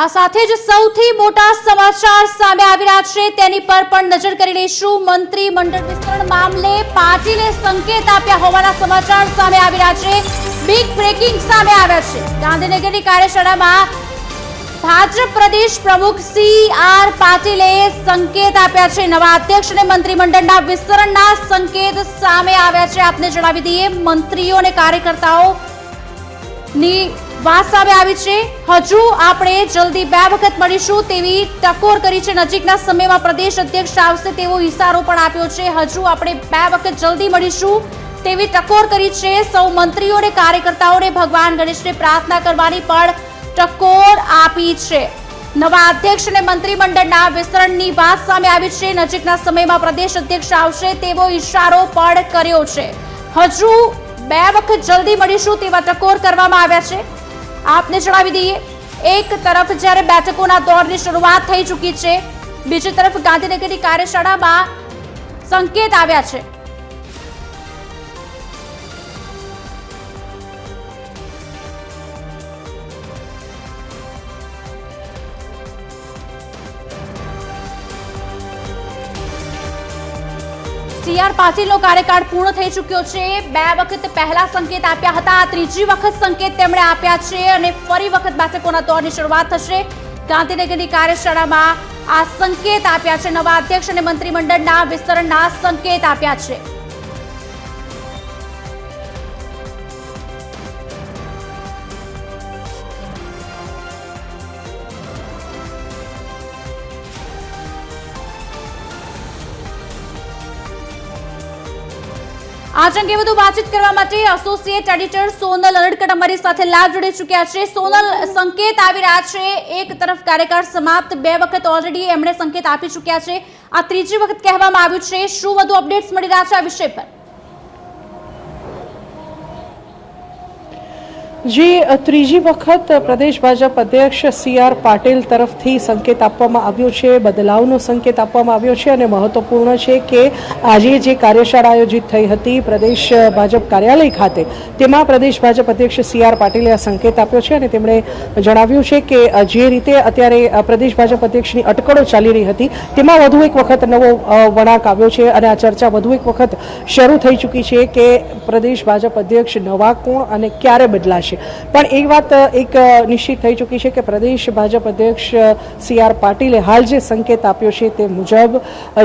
આ સાથે જ સૌથી મોટા સમાચાર સામે આવી રહ્યા છે. તેની પર પણ નજર કરી લઈશું. મંત્રી મંડળ વિસ્તરણ મામલે પાટીલે સંકેત આપ્યા હોવાના સમાચાર સામે આવી રહ્યા છે. બિગ બ્રેકિંગ સામે આવ્યા છે. ગાંધીનગરની કાર્યશાળામાં ભાજપ પ્રદેશ પ્રમુખ સી આર પાટીલે સંકેત આપ્યા છે. નવા અધ્યક્ષ અને મંત્રીમંડળના વિસ્તરણના સંકેત સામે આવ્યા છે. આપને જણાવી દઈએ, મંત્રીઓ અને કાર્યકર્તાઓ વાત સામે આવી છે. હજુ આપણે જલ્દી બે વખત મળીશું તેવી ટકોર કરી છે નજીકના સમયમાં પ્રદેશ અધ્યક્ષ આવશે તેવો ઇશારો પણ આપ્યો છે. હજુ આપણે બે વખત જલ્દી મળીશું તેવી ટકોર કરી છે સૌ મંત્રીઓ અને કાર્યકર્તાઓને ભગવાન ગણેશને પ્રાર્થના કરવાની પણ ટકોર આપી છે. નવા અધ્યક્ષ અને મંત્રીમંડળના વિસ્તરણની વાત સામે આવી છે. નજીકના સમયમાં પ્રદેશ અધ્યક્ષ આવશે તેવો ઇશારો પણ કર્યો છે. હજુ બે વખત જલ્દી મળીશું તેવા ટકોર કરવામાં આવ્યા છે. આપને જણાવી દઈએ, એક તરફ જ્યારે બેઠકોના દોરની શરૂઆત થઈ ચૂકી છે, બીજી તરફ ગાંધીનગરની કાર્યશાળામાં સંકેત આવ્યા છે. સીઆર પાટીલનો કાર્યકાળ પૂર્ણ થઈ ચૂક્યો છે. બે વખત પહેલા સંકેત આપ્યા હતા આ ત્રીજી વખત સંકેત તેમણે આપ્યા છે અને ફરી વખત બેઠકોના દોરની શરૂઆત થશે. ગાંધીનગરની કાર્યશાળામાં આ સંકેત આપ્યા છે. નવા અધ્યક્ષ અને મંત્રીમંડળના વિસ્તરણના સંકેત આપ્યા છે. આજ અંગે વધુ વાતચીત કરવા માટે એસોસિએટ એડિટર સોનલ અરડકટ અમારી સાથે લાઈવ જોડી ચૂક્યા છે. સોનલ, સંકેત આવી રહ્યા છે. એક તરફ કાર્યકાળ સમાપ્ત, બે વખત ઓલરેડી એમણે સંકેત આપી ચૂક્યા છે. આ ત્રીજી વખત કહેવામાં આવ્યું છે. શું વધુ અપડેટ્સ મળી રહ્યા છે આ વિષય પર? જે ત્રીજી વખત પ્રદેશ ભાજપ અધ્યક્ષ સી આર પાટીલ તરફથી સંકેત આપવામાં આવ્યો છે, બદલાવનો સંકેત આપવામાં આવ્યો છે અને મહત્વપૂર્ણ છે કે આજે જે કાર્યશાળા આયોજિત થઈ હતી પ્રદેશ ભાજપ કાર્યાલય ખાતે, તેમાં પ્રદેશ ભાજપ અધ્યક્ષ સી આર પાટીલે આ સંકેત આપ્યો છે અને તેમણે જણાવ્યું છે કે જે રીતે અત્યારે પ્રદેશ ભાજપ અધ્યક્ષની અટકળો ચાલી રહી હતી, તેમાં વધુ એક વખત નવો વળાંક આવ્યો છે અને આ ચર્ચા વધુ એક વખત શરૂ થઈ ચૂકી છે કે પ્રદેશ ભાજપ અધ્યક્ષ નવા કોણ અને ક્યારે બદલાશે? પણ એ વાત એક નિશ્ચિત થઈ ચૂકી છે કે પ્રદેશ ભાજપ અધ્યક્ષ સી આર પાટીલે હાલ જે સંકેત આપ્યો છે તે મુજબ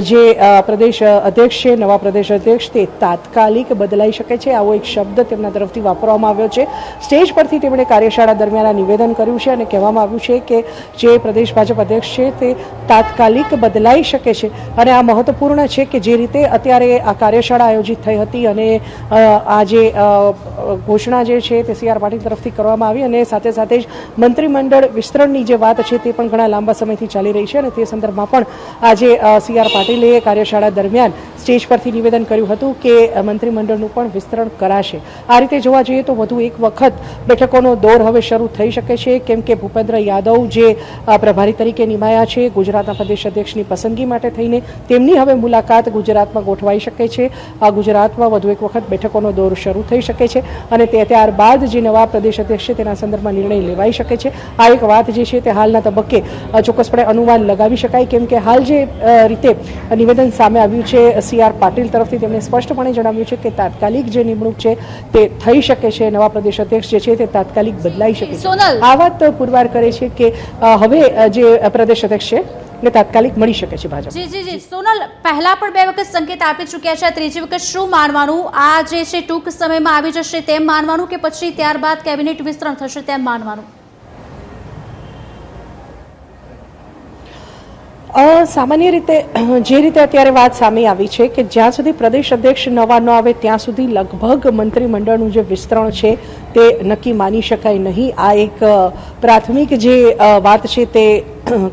જે પ્રદેશ અધ્યક્ષ છે, નવા પ્રદેશ અધ્યક્ષ, તે તાત્કાલિક બદલાઈ શકે છે. આવો એક શબ્દ તેમના તરફથી વાપરવામાં આવ્યો છે. સ્ટેજ પરથી તેમણે કાર્યશાળા દરમિયાન નિવેદન કર્યું છે અને કહેવામાં આવ્યું છે કે જે પ્રદેશ ભાજપ અધ્યક્ષ છે તે તાત્કાલિક બદલાઈ શકે છે. અને આ મહત્વપૂર્ણ છે કે જે રીતે અત્યારે આ કાર્યશાળા આયોજિત થઈ હતી અને આ જે ઘોષણા જે છે તે સી આર પાટીલ તરફથી કરવામાં આવી અને સાથે સાથે જ મંત્રીમંડળ વિસ્તરણની જે વાત છે તે પણ ઘણા લાંબા સમયથી ચાલી રહી છે અને તે સંદર્ભમાં પણ આજે સી આર પાટીલે કાર્યશાળા દરમિયાન સ્ટેજ પરથી નિવેદન કર્યું હતું કે મંત્રીમંડળનું પણ વિસ્તરણ કરાશે. આ રીતે જોવા જઈએ તો વધુ એક વખત બેઠકોનો દોર હવે શરૂ થઈ શકે છે. કેમ કે ભૂપેન્દ્ર યાદવ જે પ્રભારી તરીકે નિમાયા છે, ગુજરાતના પ્રદેશ અધ્યક્ષની પસંદગી માટે થઈને તેમની હવે મુલાકાત ગુજરાતમાં ગોઠવાઈ શકે છે. આ ગુજરાતમાં વધુ એક વખત બેઠકોનો દોર શરૂ થઈ શકે છે અને તે ત્યારબાદ જે નવા પ્રદેશ અધ્યક્ષ છે તેના સંદર્ભમાં નિર્ણય લેવાઈ શકે છે. આ એક વાત જે છે તે હાલના તબક્કે ચોક્કસપણે અનુમાન લગાવી શકાય. કેમ કે હાલ જે રીતે નિવેદન સામે આવ્યું છે સી આર પાટીલ તરફથી તેમણે સ્પષ્ટપણે જણાવ્યું છે કે તાત્કાલિક જે નિમણૂક છે તે થઈ શકે છે નવા પ્રદેશ અધ્યક્ષ જે છે તે તાત્કાલિક બદલાઈ શકે છે. સોનલ. આ વાત પુરવાર કરે છે કે હવે જે પ્રદેશ અધ્યક્ષ છે ને તાત્કાલિક મળી શકે છે ભાજપ. જી જી જી. સોનલ પહેલા પણ બે વખત સંકેત આપી ચૂક્યા છે ત્રીજી વખત શું માનવાનું? આ જે છે ટૂંક સમયમાં આવી જશે તેમ માનવાનું કે પછી ત્યારબાદ કેબિનેટ વિસ્તરણ થશે તેમ માનવાનું? સામાન્ય રીતે જે રીતે અત્યારે વાત સામે આવી છે કે જ્યાં સુધી પ્રદેશ અધ્યક્ષ નવા ન આવે, ત્યાં સુધી લગભગ મંત્રીમંડળનું જે વિસ્તરણ છે તે નક્કી માની શકાય નહીં. આ એક પ્રાથમિક જે વાત છે તે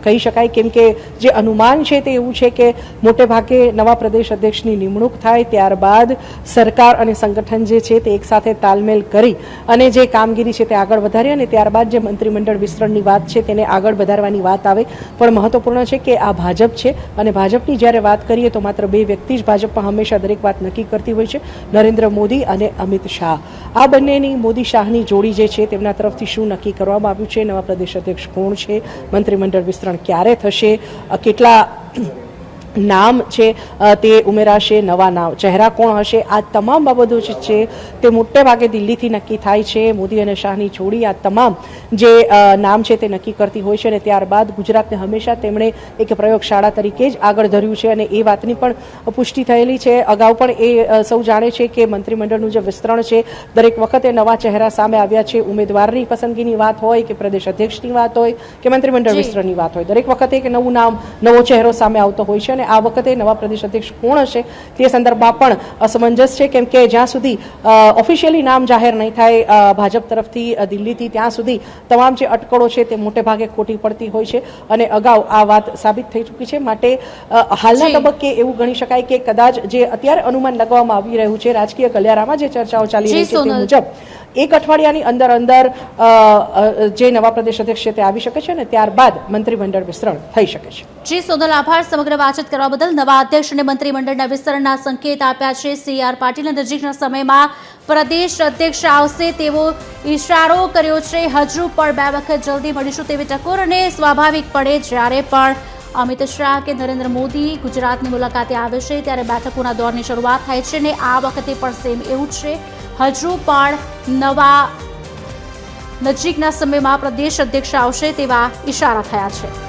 કહી શકાય કેમ કે જે અનુમાન છે તે એવું છે કે મોટે ભાગે નવા પ્રદેશ અધ્યક્ષની નિમણૂક થાય ત્યારબાદ સરકાર અને સંગઠન જે છે તે એકસાથે તાલમેલ કરી અને જે કામગીરી છે તે આગળ વધારે અને ત્યારબાદ જે મંત્રીમંડળ વિસ્તરણની વાત છે તેને આગળ વધારવાની વાત આવે. પણ મહત્વપૂર્ણ છે કે આ ભાજપ છે અને ભાજપની જ્યારે વાત કરીએ તો માત્ર બે વ્યક્તિ જ ભાજપમાં હંમેશા દરેક વાત નક્કી કરતી હોય છે, નરેન્દ્ર મોદી અને અમિત શાહ. આ બંનેની મોદી શાહની જોડી જે છે તેમના તરફથી શું નક્કી કરવામાં આવ્યું છે, નવા પ્રદેશ અધ્યક્ષ કોણ છે, મંત્રીમંડળ વિસ્તરણ ક્યારે થશે કેટલા નામ છે તે ઉમેરાશે નવા નામ. ચહેરા કોણ હશે? આ તમામ બાબતો જે છે તે મોટે ભાગે દિલ્હીથી નક્કી થાય છે. મોદી અને શાહની જોડી આ તમામ જે નામ છે તે નક્કી કરતી હોય છે અને ત્યારબાદ ગુજરાતને હંમેશા તેમણે એક પ્રયોગશાળા તરીકે જ આગળ ધર્યું છે અને એ વાતની પણ પુષ્ટિ થયેલી છે. અગાઉ પણ એ સૌ જાણે છે કે મંત્રીમંડળનું જે વિસ્તરણ છે દરેક વખતે નવા ચહેરા સામે આવ્યા છે. ઉમેદવારની પસંદગીની વાત હોય કે પ્રદેશ અધ્યક્ષની વાત હોય કે મંત્રીમંડળ વિસ્તરણની વાત હોય. દરેક વખતે એક નવું નામ નવો ચહેરો સામે આવતો હોય છે અને આ વખતે નવા પ્રદેશ અધ્યક્ષ કોણ હશે તે સંદર્ભમાં પણ અસમંજસ છે. કેમ કે જ્યાં સુધી ઓફિશિયલી નામ જાહેર નહીં થાય ભાજપ તરફથી દિલ્હીથી ત્યાં સુધી તમામ જે અટકળો છે તે મોટે ભાગે ખોટી પડતી હોય છે અને અગાઉ આ વાત સાબિત થઈ ચૂકી છે. માટે હાલના તબક્કે એવું ગણી શકાય કે કદાચ જે અત્યારે અનુમાન લગાવવામાં આવી રહ્યું છે રાજકીય ગલિયારામાં જે ચર્ચાઓ ચાલી રહી છે તે મુજબ એક અઠવાડિયાની અંદર અંદર જે નવા પ્રદેશ અધ્યક્ષ છે તે આવી શકે છે અને ત્યારબાદ મંત્રીમંડળ વિસ્તરણ થઈ શકે છે. જી સોનલ આભાર. સમગ્ર વાતચીત કરવા બદલ નવા અધ્યક્ષ અને મંત્રીમંડળના વિસ્તરણના સંકેત આપ્યા છે. સી આર પાટીલના નજીકના સમયમાં પ્રદેશ અધ્યક્ષ આવશે તેવો ઈશારો કર્યો છે. હજુ પણ બે વખત જલ્દી મળીશું તેવી ટકોર અને સ્વાભાવિકપણે જ્યારે પણ અમિત શાહ કે નરેન્દ્ર મોદી ગુજરાતની મુલાકાતે આવે છે ત્યારે બેઠકોના દોરની શરૂઆત થાય છે અને આ વખતે પણ સેમ એવું છે. હજુ પણ નવા નજીકના સમયમાં પ્રદેશ અધ્યક્ષ આવશે તેવા ઈશારા થયા છે.